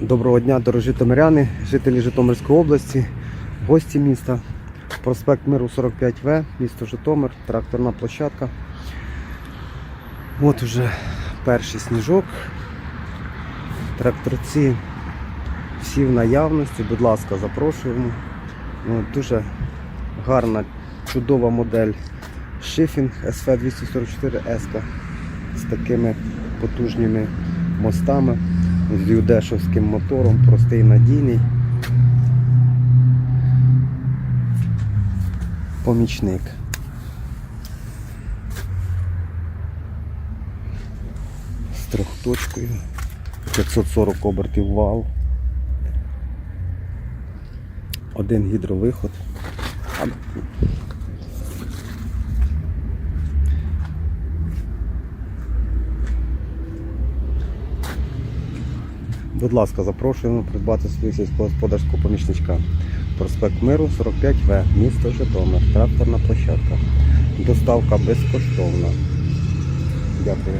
Доброго дня, дорогі житомиряни, жителі Житомирської області, гості міста. Проспект Миру 45В, місто Житомир, тракторна площадка. От уже перший сніжок. Тракторці всі в наявності, будь ласка, запрошуємо. Ну, дуже гарна, чудова модель Шифінг SV244 S з такими потужними мостами, з юдешовським мотором, простий надійний. Помічник. З трьохточкою. 540 обертів вал. Один гідровиход. Будь ласка, запрошуємо придбати свою сільськогосподарську помічничка. Проспект Миру 45В, місто Житомир, тракторна площадка. Доставка безкоштовна. Дякую.